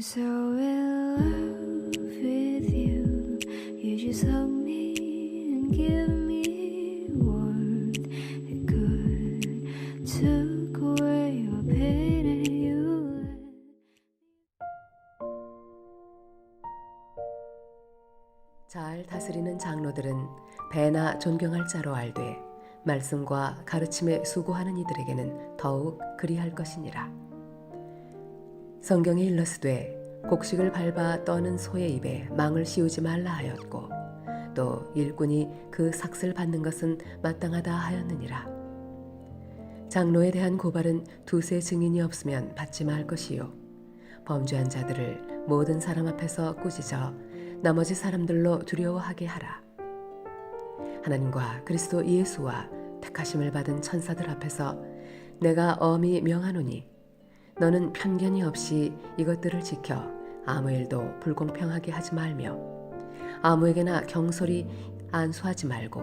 So in love with you. You just hug me and give me warmth. It could took away your pain and you. 잘 다스리는 장로들은 배나 존경할 자로 알되 말씀과 가르침에 수고하는 이들에게는 더욱 그리할 것이니라. 성경에 일러스되 곡식을 밟아 떠는 소의 입에 망을 씌우지 말라 하였고 또 일꾼이 그 삭슬 받는 것은 마땅하다 하였느니라. 장로에 대한 고발은 두세 증인이 없으면 받지 말 것이요 범죄한 자들을 모든 사람 앞에서 꾸짖어 나머지 사람들로 두려워하게 하라. 하나님과 그리스도 예수와 택하심을 받은 천사들 앞에서 내가 엄히 명하노니 너는 편견이 없이 이것들을 지켜 아무 일도 불공평하게 하지 말며 아무에게나 경솔히 안수하지 말고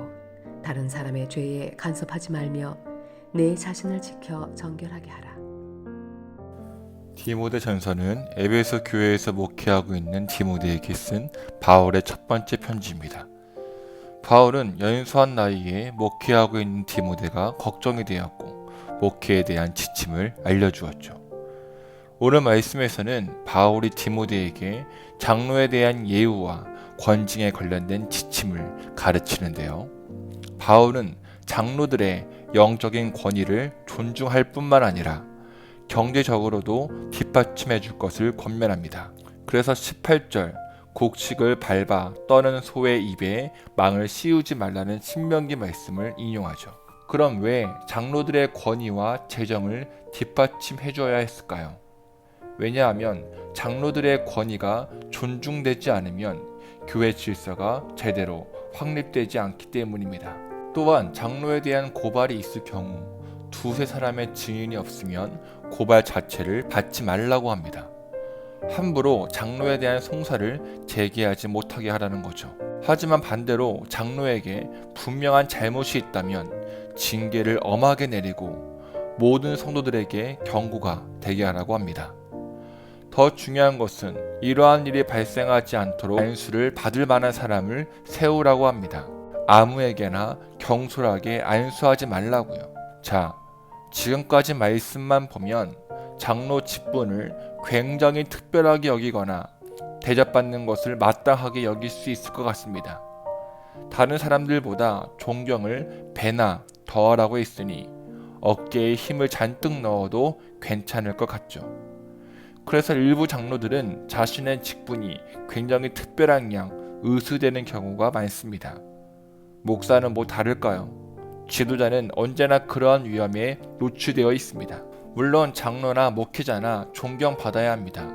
다른 사람의 죄에 간섭하지 말며 내 자신을 지켜 정결하게 하라. 디모데 전서는 에베소 교회에서 목회하고 있는 디모데에게 쓴 바울의 첫 번째 편지입니다. 바울은 연소한 나이에 목회하고 있는 디모데가 걱정이 되었고 목회에 대한 지침을 알려주었죠. 오늘 말씀에서는 바울이 디모데에게 장로에 대한 예우와 권징에 관련된 지침을 가르치는데요. 바울은 장로들의 영적인 권위를 존중할 뿐만 아니라 경제적으로도 뒷받침해 줄 것을 권면합니다. 그래서 18절 곡식을 밟아 떠는 소의 입에 망을 씌우지 말라는 신명기 말씀을 인용하죠. 그럼 왜 장로들의 권위와 재정을 뒷받침해 줘야 했을까요? 왜냐하면 장로들의 권위가 존중되지 않으면 교회 질서가 제대로 확립되지 않기 때문입니다. 또한 장로에 대한 고발이 있을 경우 두세 사람의 증인이 없으면 고발 자체를 받지 말라고 합니다. 함부로 장로에 대한 송사를 제기하지 못하게 하라는 거죠. 하지만 반대로 장로에게 분명한 잘못이 있다면 징계를 엄하게 내리고 모든 성도들에게 경고가 되게 하라고 합니다. 더 중요한 것은 이러한 일이 발생하지 않도록 안수를 받을 만한 사람을 세우라고 합니다. 아무에게나 경솔하게 안수하지 말라고요. 자, 지금까지 말씀만 보면 장로 직분을 굉장히 특별하게 여기거나 대접받는 것을 마땅하게 여길 수 있을 것 같습니다. 다른 사람들보다 존경을 배나 더하라고 했으니 어깨에 힘을 잔뜩 넣어도 괜찮을 것 같죠. 그래서 일부 장로들은 자신의 직분이 굉장히 특별한 양 의수되는 경우가 많습니다. 목사는 뭐 다를까요? 지도자는 언제나 그러한 위험에 노출되어 있습니다. 물론 장로나 목회자나 존경받아야 합니다.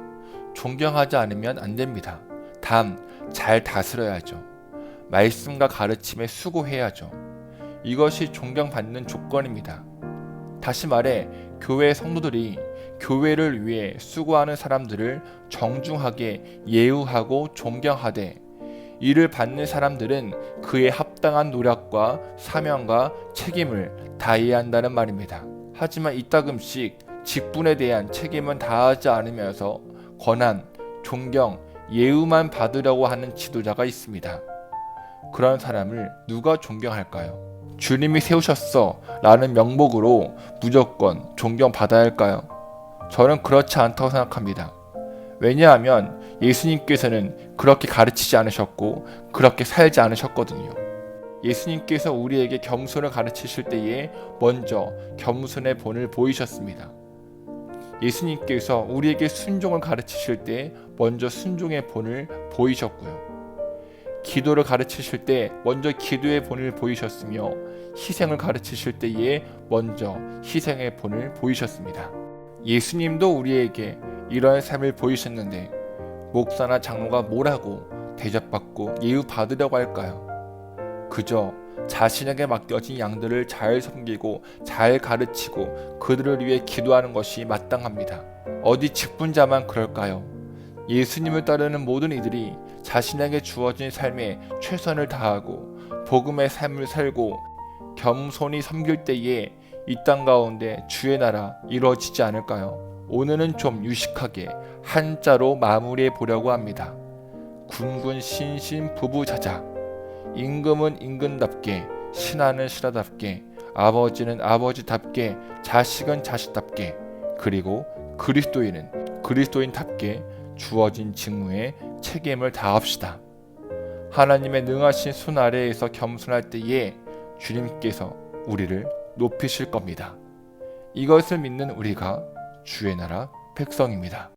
존경하지 않으면 안 됩니다. 단, 잘 다스려야죠. 말씀과 가르침에 수고해야죠. 이것이 존경받는 조건입니다. 다시 말해, 교회 성도들이 교회를 위해 수고하는 사람들을 정중하게 예우하고 존경하되 이를 받는 사람들은 그에 합당한 노력과 사명과 책임을 다해야 한다는 말입니다. 하지만 이따금씩 직분에 대한 책임은 다하지 않으면서 권한, 존경, 예우만 받으려고 하는 지도자가 있습니다. 그런 사람을 누가 존경할까요? 주님이 세우셨어 라는 명목으로 무조건 존경받아야 할까요? 저는 그렇지 않다고 생각합니다. 왜냐하면 예수님께서는 그렇게 가르치지 않으셨고 그렇게 살지 않으셨거든요. 예수님께서 우리에게 겸손을 가르치실 때에 먼저 겸손의 본을 보이셨습니다. 예수님께서 우리에게 순종을 가르치실 때 먼저 순종의 본을 보이셨고요. 기도를 가르치실 때 먼저 기도의 본을 보이셨으며 희생을 가르치실 때에 먼저 희생의 본을 보이셨습니다. 예수님도 우리에게 이러한 삶을 보이셨는데 목사나 장로가 뭐라고 대접받고 예우 받으려고 할까요? 그저 자신에게 맡겨진 양들을 잘 섬기고 잘 가르치고 그들을 위해 기도하는 것이 마땅합니다. 어디 직분자만 그럴까요? 예수님을 따르는 모든 이들이 자신에게 주어진 삶에 최선을 다하고 복음의 삶을 살고 겸손히 섬길 때에 이 땅 가운데 주의 나라 이루어지지 않을까요? 오늘은 좀 유식하게 한자로 마무리해 보려고 합니다. 군군 신신 부부자자 임금은 임금답게 신하는 신하답게 아버지는 아버지답게 자식은 자식답게 그리고 그리스도인은 그리스도인답게 주어진 직무에 책임을 다합시다. 하나님의 능하신 손 아래에서 겸손할 때에 주님께서 우리를 높이실 겁니다. 이것을 믿는 우리가 주의 나라 백성입니다.